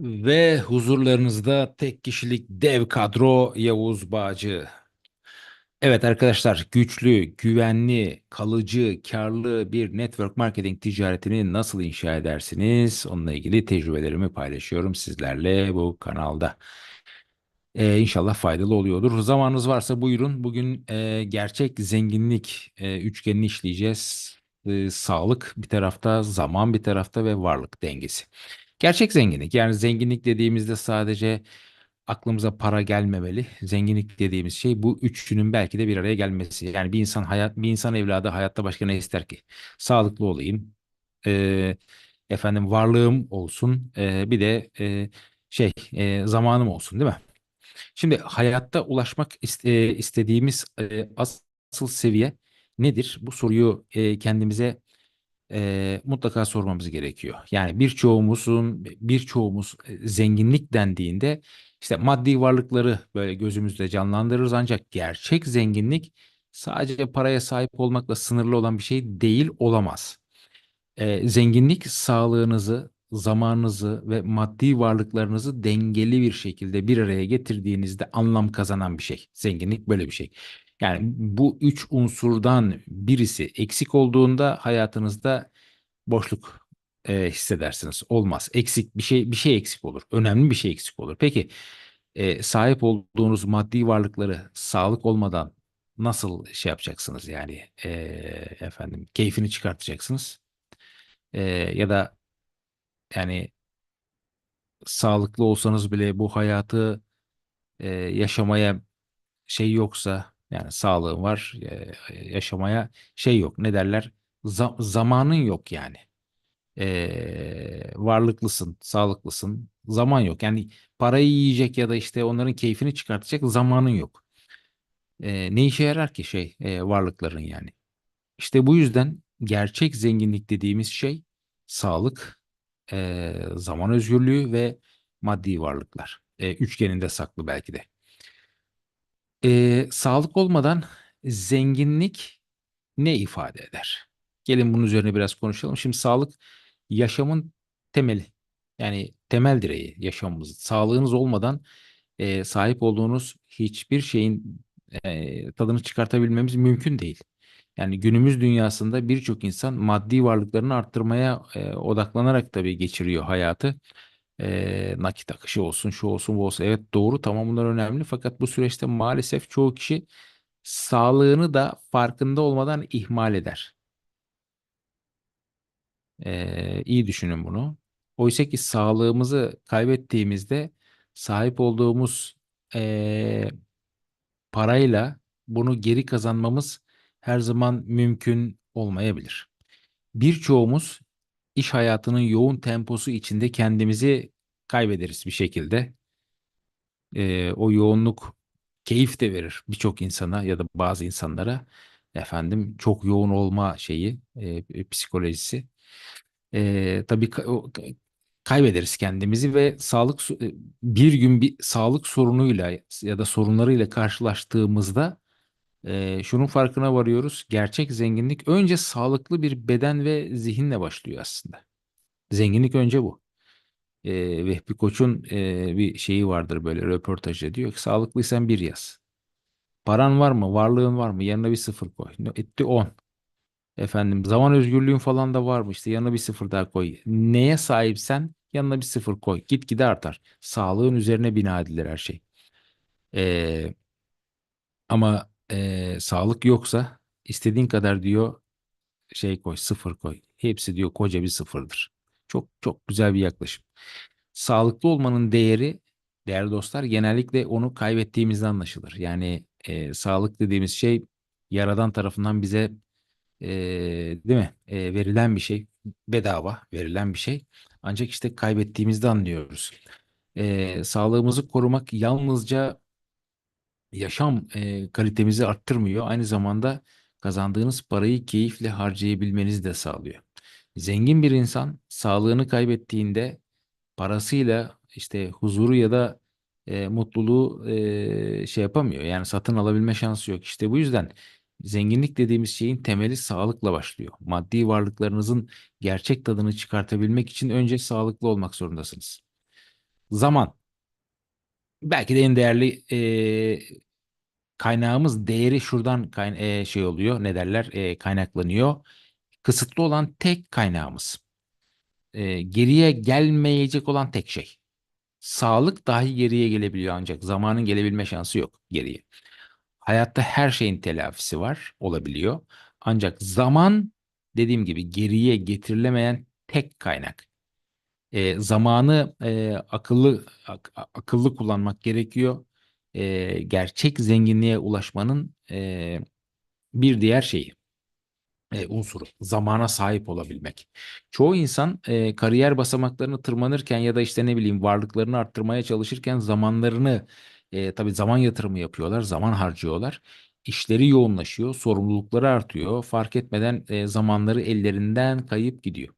Ve huzurlarınızda tek kişilik dev kadro Yavuz Bağcı. Evet arkadaşlar güçlü, güvenli, kalıcı, karlı bir network marketing ticaretini nasıl inşa edersiniz? Onunla ilgili tecrübelerimi paylaşıyorum sizlerle bu kanalda. Ee, inşallah faydalı oluyordur. Zamanınız varsa buyurun. Bugün e, gerçek zenginlik e, üçgenini işleyeceğiz. E, sağlık bir tarafta, zaman bir tarafta ve varlık dengesi. Gerçek zenginlik yani zenginlik dediğimizde sadece aklımıza para gelmemeli. Zenginlik dediğimiz şey bu üçünün belki de bir araya gelmesi. Yani bir insan hayat bir insan evladı hayatta başka ne ister ki? Sağlıklı olayım. e, efendim varlığım olsun. e, bir de e, şey e, zamanım olsun değil mi? Şimdi hayatta ulaşmak iste- istediğimiz e, asıl seviye nedir? Bu soruyu e, kendimize e, mutlaka sormamız gerekiyor. Yani birçoğumuzun birçoğumuz zenginlik dendiğinde işte maddi varlıkları böyle gözümüzde canlandırırız ancak gerçek zenginlik sadece paraya sahip olmakla sınırlı olan bir şey değil olamaz. E, zenginlik sağlığınızı, zamanınızı ve maddi varlıklarınızı dengeli bir şekilde bir araya getirdiğinizde anlam kazanan bir şey. Zenginlik böyle bir şey. Yani bu üç unsurdan birisi eksik olduğunda hayatınızda boşluk e, hissedersiniz. Olmaz. Eksik bir şey bir şey eksik olur. Önemli bir şey eksik olur. Peki e, sahip olduğunuz maddi varlıkları sağlık olmadan nasıl şey yapacaksınız yani e, efendim keyfini çıkartacaksınız? E, ya da yani sağlıklı olsanız bile bu hayatı e, yaşamaya şey yoksa yani sağlığın var e, yaşamaya şey yok ne derler Za- zamanın yok yani. E, varlıklısın sağlıklısın zaman yok. Yani parayı yiyecek ya da işte onların keyfini çıkartacak zamanın yok. E, ne işe yarar ki şey e, varlıkların yani? İşte bu yüzden gerçek zenginlik dediğimiz şey sağlık e, zaman özgürlüğü ve maddi varlıklar. E, üçgeninde saklı belki de. Ee, sağlık olmadan zenginlik ne ifade eder? Gelin bunun üzerine biraz konuşalım. Şimdi sağlık yaşamın temeli. Yani temel direği yaşamımızın. Sağlığınız olmadan e, sahip olduğunuz hiçbir şeyin e, tadını çıkartabilmemiz mümkün değil. Yani günümüz dünyasında birçok insan maddi varlıklarını arttırmaya e, odaklanarak tabii geçiriyor hayatı. E, nakit akışı olsun, şu olsun, bu olsun. Evet doğru tamam bunlar önemli. Fakat bu süreçte maalesef çoğu kişi sağlığını da farkında olmadan ihmal eder. E, iyi düşünün bunu. Oysa ki sağlığımızı kaybettiğimizde sahip olduğumuz e, parayla bunu geri kazanmamız her zaman mümkün olmayabilir. Birçoğumuz iş hayatının yoğun temposu içinde kendimizi kaybederiz bir şekilde. Ee, o yoğunluk keyif de verir birçok insana ya da bazı insanlara. Efendim çok yoğun olma şeyi, e, psikolojisi. Ee, tabii kaybederiz kendimizi ve sağlık e, bir gün bir sağlık sorunuyla ya da sorunlarıyla karşılaştığımızda e, şunun farkına varıyoruz. Gerçek zenginlik önce sağlıklı bir beden ve zihinle başlıyor aslında. Zenginlik önce bu. E, Vehbi Koç'un e, bir şeyi vardır böyle röportajda diyor ki sağlıklıysan bir yaz. Paran var mı? Varlığın var mı? Yanına bir sıfır koy. Etti 10. Efendim zaman özgürlüğün falan da var mı? İşte yanına bir sıfır daha koy. Neye sahipsen yanına bir sıfır koy. Gitgide artar. Sağlığın üzerine bina edilir her şey. E, ama e, sağlık yoksa istediğin kadar diyor şey koy, sıfır koy. Hepsi diyor koca bir sıfırdır. Çok çok güzel bir yaklaşım. Sağlıklı olmanın değeri, değerli dostlar, genellikle onu kaybettiğimizde anlaşılır. Yani e, sağlık dediğimiz şey Yaradan tarafından bize e, değil mi? E, verilen bir şey, bedava verilen bir şey. Ancak işte kaybettiğimizde anlıyoruz. E, sağlığımızı korumak yalnızca yaşam e, kalitemizi arttırmıyor. Aynı zamanda kazandığınız parayı keyifle harcayabilmenizi de sağlıyor. Zengin bir insan sağlığını kaybettiğinde parasıyla işte huzuru ya da e, mutluluğu e, şey yapamıyor. Yani satın alabilme şansı yok. İşte bu yüzden zenginlik dediğimiz şeyin temeli sağlıkla başlıyor. Maddi varlıklarınızın gerçek tadını çıkartabilmek için önce sağlıklı olmak zorundasınız. Zaman. Belki de en değerli e, kaynağımız değeri şuradan kayn- e, şey oluyor. Ne derler? E, kaynaklanıyor. Kısıtlı olan tek kaynağımız. E, geriye gelmeyecek olan tek şey. Sağlık dahi geriye gelebiliyor ancak zamanın gelebilme şansı yok geriye. Hayatta her şeyin telafisi var, olabiliyor. Ancak zaman dediğim gibi geriye getirilemeyen tek kaynak. E, zamanı e, akıllı ak- akıllı kullanmak gerekiyor. E, gerçek zenginliğe ulaşmanın e, bir diğer şeyi e, unsuru. Zamana sahip olabilmek. Çoğu insan e, kariyer basamaklarını tırmanırken ya da işte ne bileyim varlıklarını arttırmaya çalışırken zamanlarını e, tabii zaman yatırımı yapıyorlar, zaman harcıyorlar. İşleri yoğunlaşıyor, sorumlulukları artıyor. Fark etmeden e, zamanları ellerinden kayıp gidiyor.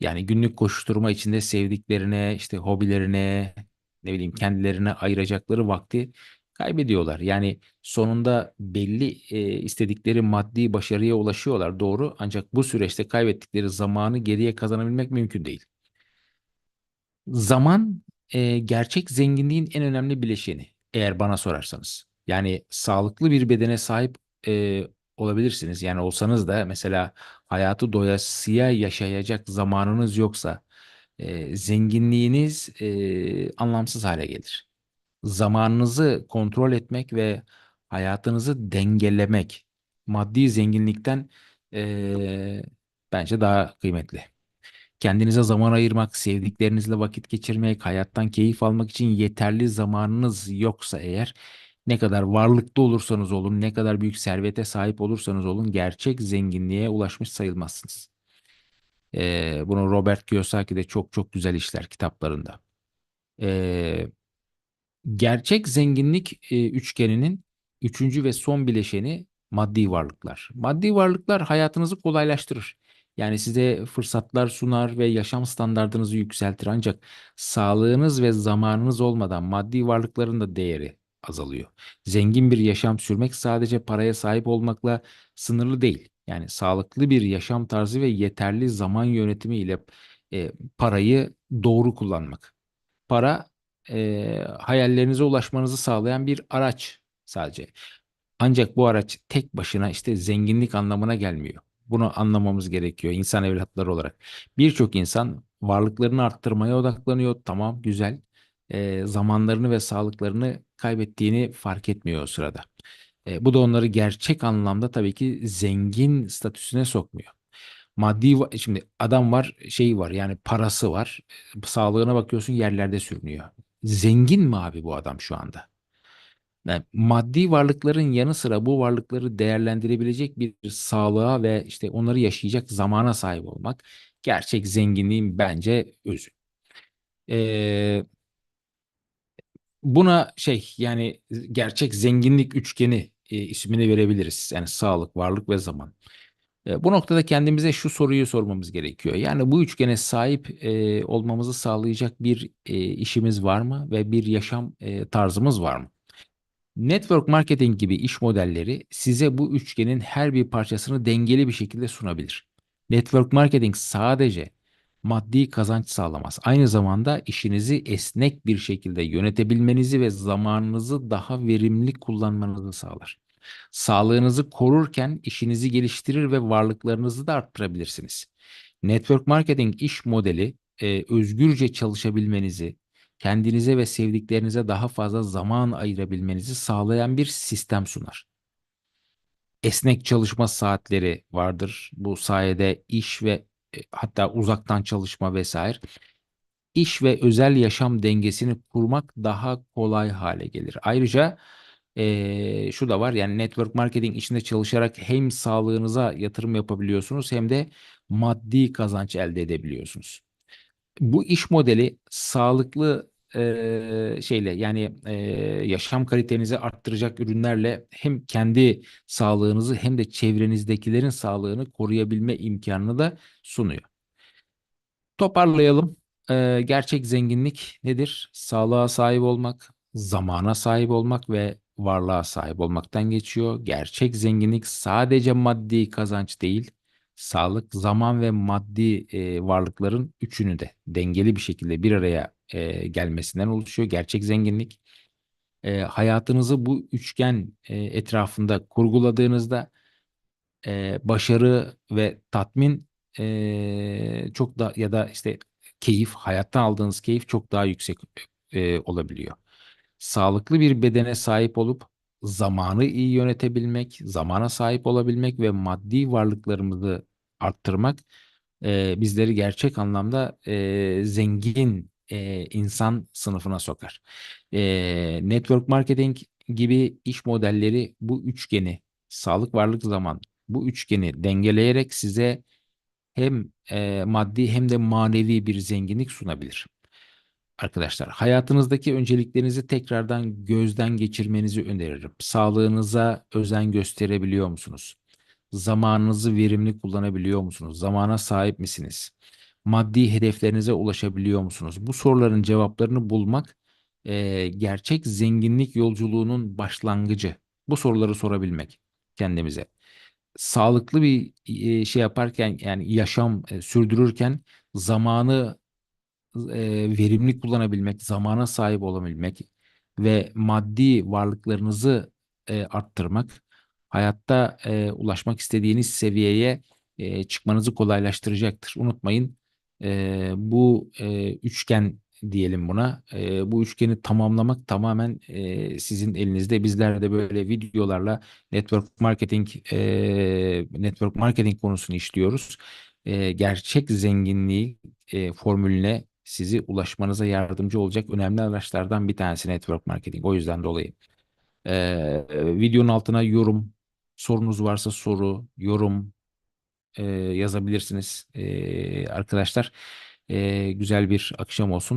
Yani günlük koşuşturma içinde sevdiklerine, işte hobilerine, ne bileyim kendilerine ayıracakları vakti kaybediyorlar. Yani sonunda belli e, istedikleri maddi başarıya ulaşıyorlar doğru ancak bu süreçte kaybettikleri zamanı geriye kazanabilmek mümkün değil. Zaman e, gerçek zenginliğin en önemli bileşeni eğer bana sorarsanız. Yani sağlıklı bir bedene sahip e, olabilirsiniz. Yani olsanız da mesela hayatı doyasıya yaşayacak zamanınız yoksa e, zenginliğiniz e, anlamsız hale gelir. Zamanınızı kontrol etmek ve hayatınızı dengelemek maddi zenginlikten e, bence daha kıymetli. Kendinize zaman ayırmak, sevdiklerinizle vakit geçirmek, hayattan keyif almak için yeterli zamanınız yoksa eğer ne kadar varlıklı olursanız olun, ne kadar büyük servete sahip olursanız olun gerçek zenginliğe ulaşmış sayılmazsınız. Ee, bunu Robert Kiyosaki de çok çok güzel işler kitaplarında. Ee, Gerçek zenginlik e, üçgeninin üçüncü ve son bileşeni maddi varlıklar. Maddi varlıklar hayatınızı kolaylaştırır. Yani size fırsatlar sunar ve yaşam standardınızı yükseltir. Ancak sağlığınız ve zamanınız olmadan maddi varlıkların da değeri azalıyor. Zengin bir yaşam sürmek sadece paraya sahip olmakla sınırlı değil. Yani sağlıklı bir yaşam tarzı ve yeterli zaman yönetimi ile e, parayı doğru kullanmak. Para e, hayallerinize ulaşmanızı sağlayan bir araç sadece. Ancak bu araç tek başına işte zenginlik anlamına gelmiyor. Bunu anlamamız gerekiyor insan evlatları olarak. Birçok insan varlıklarını arttırmaya odaklanıyor. Tamam, güzel. E, zamanlarını ve sağlıklarını kaybettiğini fark etmiyor o sırada. E, bu da onları gerçek anlamda tabii ki zengin statüsüne sokmuyor. Maddi şimdi adam var şey var yani parası var. Sağlığına bakıyorsun yerlerde sürünüyor. Zengin mi abi bu adam şu anda? Yani maddi varlıkların yanı sıra bu varlıkları değerlendirebilecek bir sağlığa ve işte onları yaşayacak zamana sahip olmak gerçek zenginliğin bence özü. Ee, buna şey yani gerçek zenginlik üçgeni e, ismini verebiliriz. Yani sağlık, varlık ve zaman. E, Bu noktada kendimize şu soruyu sormamız gerekiyor. Yani bu üçgene sahip e, olmamızı sağlayacak bir e, işimiz var mı ve bir yaşam e, tarzımız var mı? Network marketing gibi iş modelleri size bu üçgenin her bir parçasını dengeli bir şekilde sunabilir. Network marketing sadece maddi kazanç sağlamaz. Aynı zamanda işinizi esnek bir şekilde yönetebilmenizi ve zamanınızı daha verimli kullanmanızı sağlar. Sağlığınızı korurken işinizi geliştirir ve varlıklarınızı da arttırabilirsiniz. Network marketing iş modeli e, özgürce çalışabilmenizi, kendinize ve sevdiklerinize daha fazla zaman ayırabilmenizi sağlayan bir sistem sunar. Esnek çalışma saatleri vardır. Bu sayede iş ve hatta uzaktan çalışma vesaire iş ve özel yaşam dengesini kurmak daha kolay hale gelir. Ayrıca eee, şu da var yani network marketing içinde çalışarak hem sağlığınıza yatırım yapabiliyorsunuz hem de maddi kazanç elde edebiliyorsunuz. Bu iş modeli sağlıklı eee, şeyle yani eee, yaşam kalitenizi arttıracak ürünlerle hem kendi sağlığınızı hem de çevrenizdekilerin sağlığını koruyabilme imkanını da sunuyor. Toparlayalım. Ee, gerçek zenginlik nedir? Sağlığa sahip olmak, zamana sahip olmak ve varlığa sahip olmaktan geçiyor. Gerçek zenginlik sadece maddi kazanç değil, sağlık, zaman ve maddi e, varlıkların üçünü de dengeli bir şekilde bir araya e, gelmesinden oluşuyor. Gerçek zenginlik. E, hayatınızı bu üçgen e, etrafında kurguladığınızda e, başarı ve tatmin e, çok da ya da işte keyif, hayattan aldığınız keyif çok daha yüksek e, olabiliyor. Sağlıklı bir bedene sahip olup zamanı iyi yönetebilmek, zamana sahip olabilmek ve maddi varlıklarımızı arttırmak e, bizleri gerçek anlamda e, zengin e, insan sınıfına sokar. E, network marketing gibi iş modelleri bu üçgeni, sağlık, varlık, zaman bu üçgeni dengeleyerek size hem e, maddi hem de manevi bir zenginlik sunabilir. Arkadaşlar, hayatınızdaki önceliklerinizi tekrardan gözden geçirmenizi öneririm. Sağlığınıza özen gösterebiliyor musunuz? Zamanınızı verimli kullanabiliyor musunuz? Zamana sahip misiniz? Maddi hedeflerinize ulaşabiliyor musunuz? Bu soruların cevaplarını bulmak e, gerçek zenginlik yolculuğunun başlangıcı. Bu soruları sorabilmek kendimize. Sağlıklı bir e, şey yaparken yani yaşam e, sürdürürken zamanı e, verimli kullanabilmek, zamana sahip olabilmek ve maddi varlıklarınızı e, arttırmak, hayatta e, ulaşmak istediğiniz seviyeye e, çıkmanızı kolaylaştıracaktır. Unutmayın e, bu e, üçgen diyelim buna. E, bu üçgeni tamamlamak tamamen e, sizin elinizde. Bizler de böyle videolarla network marketing e, network marketing konusunu işliyoruz. E, gerçek zenginliği e, formülüne sizi ulaşmanıza yardımcı olacak önemli araçlardan bir tanesi network marketing. O yüzden dolayı. Ee, videonun altına yorum, sorunuz varsa soru, yorum yazabilirsiniz arkadaşlar. Güzel bir akşam olsun.